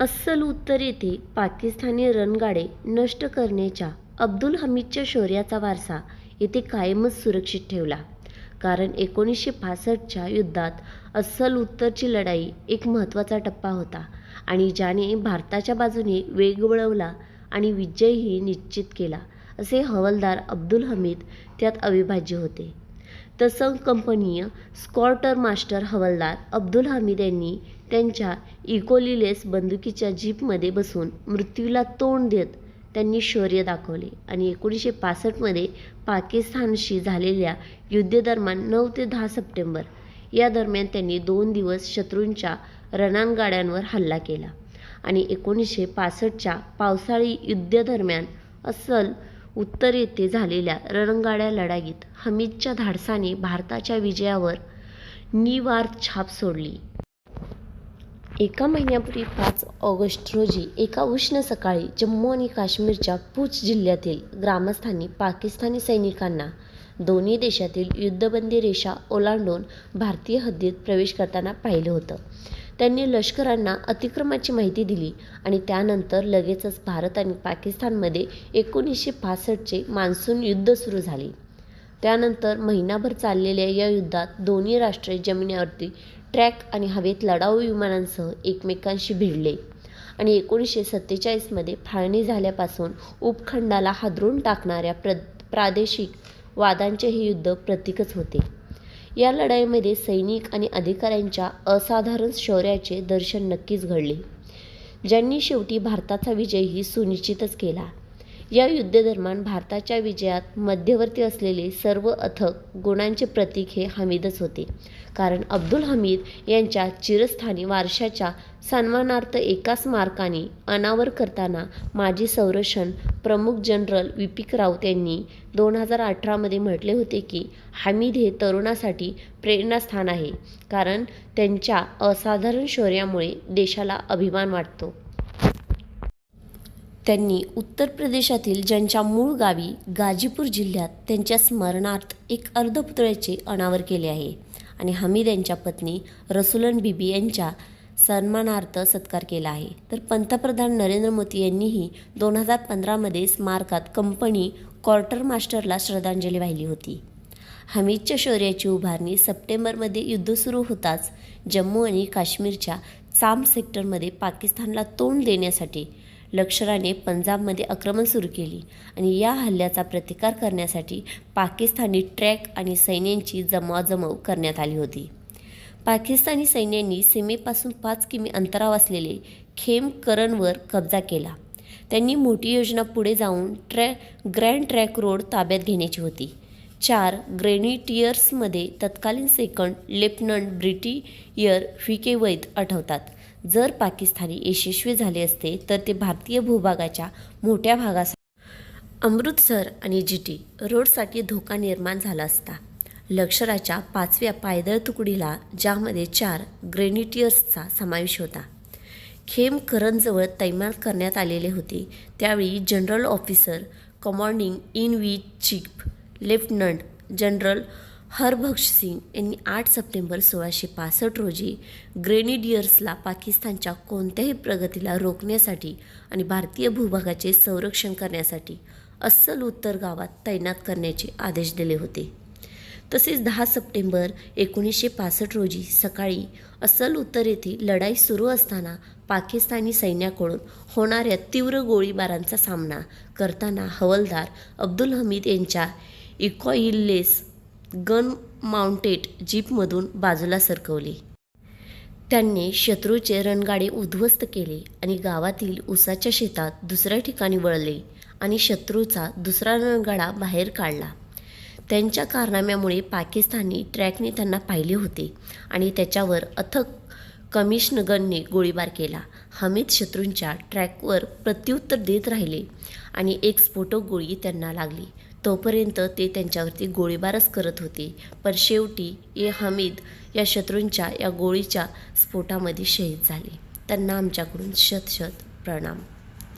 अस्सल उत्तर येथे पाकिस्तानी रणगाडे नष्ट करण्याच्या अब्दुल हमीदच्या शौर्याचा वारसा येथे कायमच सुरक्षित ठेवला. कारण एकोणीसशे पासष्टच्या युद्धात अस्सल उत्तरची लढाई एक महत्त्वाचा टप्पा होता आणि ज्याने भारताच्या बाजूने वेग वळवला आणि विजयही निश्चित केला असे हवालदार अब्दुल हमीद त्यात अविभाज्य होते. तसं कंपनी स्कॉर्टर मास्टर हवालदार अब्दुल हमीद यांनी त्यांच्या इकोलिलेस बंदुकीच्या जीपमध्ये बसून मृत्यूला तोंड देत त्यांनी शौर्य दाखवले आणि एकोणीसशे पासष्टमध्ये पाकिस्तानशी झालेल्या युद्धदरम्यान नऊ ते दहा सप्टेंबर या दरम्यान त्यांनी दोन दिवस शत्रूंच्या रणांगाड्यांवर हल्ला केला आणि एकोणीसशे पासष्टच्या पावसाळी युद्धादरम्यान अस्सल उत्तर येथे झालेल्या रणगाड्या लढाईत हमीदच्या धाडसाने भारताच्या विजयावर निवार छाप सोडली. एका महिन्यापूर्वी पाच ऑगस्ट रोजी एका उष्ण सकाळी जम्मू आणि काश्मीरच्या पूछ जिल्ह्यातील ग्रामस्थांनी पाकिस्तानी सैनिकांना दोन्ही देशातील युद्धबंदी रेषा ओलांडून भारतीय हद्दीत प्रवेश करताना पाहिलं होतं. त्यांनी लष्करांना अतिक्रमाची माहिती दिली आणि त्यानंतर लगेचच भारत आणि पाकिस्तानमध्ये एकोणीसशे पासष्टचे मान्सून युद्ध सुरू झाले. त्यानंतर महिनाभर चाललेल्या या युद्धात दोन्ही राष्ट्रे जमिनीवरती ट्रॅक आणि हवेत लढाऊ विमानांसह एकमेकांशी भिडले आणि एकोणीसशे सत्तेचाळीसमध्ये फाळणी झाल्यापासून उपखंडाला हादरून टाकणाऱ्या प्र प्रादेशिक वादांचे हे युद्ध प्रतीकच होते. या लढाईमध्ये सैनिक आणि अधिकाऱ्यांच्या असाधारण शौर्याचे दर्शन नक्कीच घडले. ज्यांनी शेवटी भारताचा विजयही सुनिश्चितच केला. या युद्धदरम्यान भारताच्या विजयात मध्यवर्ती असलेले सर्व अथक गुणांचे प्रतीक हे हमीदच होते. कारण अब्दुल हमीद यांच्या चिरस्थानी वारशाच्या सन्मानार्थ एका स्मारकाने अनावर करताना माजी संरक्षण प्रमुख जनरल विपिक राऊत यांनी दोन हजार अठरामध्ये म्हटले होते की हमीद हे तरुणासाठी प्रेरणास्थान आहे. कारण त्यांच्या असाधारण शौर्यामुळे देशाला अभिमान वाटतो. त्यांनी उत्तर प्रदेशातील ज्यांच्या मूळ गावी गाजीपूर जिल्ह्यात त्यांच्या स्मरणार्थ एक अर्धपुतळ्याचे अनावर केले आहे आणि हमीद यांच्या पत्नी रसुलन बीबी यांच्या सन्मानार्थ सत्कार केला आहे. तर पंतप्रधान नरेंद्र मोदी यांनीही दोन हजार पंधरामध्ये स्मारकात कंपनी क्वार्टर मास्टरला श्रद्धांजली वाहिली होती. हमीदच्या शौर्याची उभारणी सप्टेंबरमध्ये युद्ध सुरू होताच जम्मू आणि काश्मीरच्या चाम सेक्टरमध्ये पाकिस्तानला तोंड देण्यासाठी लष्कराने पंजाबमध्ये आक्रमण सुरू केली आणि या हल्ल्याचा प्रतिकार करण्यासाठी पाकिस्तानी ट्रॅक आणि सैन्यांची जमवाजमव करण्यात आली होती. पाकिस्तानी सैन्यांनी सीमेपासून पाच किमी अंतरावर असलेले खेम करणवर कब्जा केला. त्यांनी मोठी योजना पुढे जाऊन ट्रॅ ग्रँड ट्रॅक रोड ताब्यात घेण्याची होती. चार ग्रेनिटियर्समध्ये तत्कालीन second lieutenant brigadier V K Vaid आठवतात जर पाकिस्तानी यशस्वी झाले असते तर ते भारतीय भूभागाच्या मोठ्या भागासाठी अमृतसर आणि जीटी रोडसाठी धोका निर्माण झाला असता. लष्कराच्या पाचव्या पायदळ तुकडीला ज्यामध्ये चार ग्रेनिटियर्सचा समावेश होता. खेम करंजवळ तैनात करण्यात आलेले होते. त्यावेळी general officer commanding in we chief lieutenant general Harbaksh Singh यांनी आठ सप्टेंबर सोळाशे पासष्ट रोजी ग्रेनिडियर्सला पाकिस्तानच्या कोणत्याही प्रगतीला रोखण्यासाठी आणि भारतीय भूभागाचे संरक्षण करण्यासाठी अस्सल उत्तर गावात तैनात करण्याचे आदेश दिले होते. तसेच दहा सप्टेंबर एकोणीसशे पासष्ट रोजी सकाळी अस्सल उत्तर येथे लढाई सुरू असताना पाकिस्तानी सैन्याकडून होणाऱ्या तीव्र गोळीबारांचा सामना करताना हवलदार अब्दुल हमीद यांच्या इकॉइलेस गन माउंटेड जीपमधून बाजूला सरकवले. त्यांनी शत्रूचे रणगाडे उद्ध्वस्त केले आणि गावातील उसाच्या शेतात दुसऱ्या ठिकाणी वळले आणि शत्रूचा दुसरा रणगाडा बाहेर काढला. त्यांच्या कारनाम्यामुळे पाकिस्तानी ट्रॅकने त्यांना पाहिले होते आणि त्याच्यावर अथक कमिशनगनने गोळीबार केला. हमीद शत्रूंच्या ट्रॅकवर प्रत्युत्तर देत राहिले आणि एक स्फोटक गोळी त्यांना लागली. तोपर्यंत ते त्यांच्यावरती गोळीबारच करत होते. पण शेवटी ए हमीद या शत्रूंच्या या गोळीच्या स्फोटामध्ये शहीद झाले. त्यांना आमच्याकडून शत शत प्रणाम.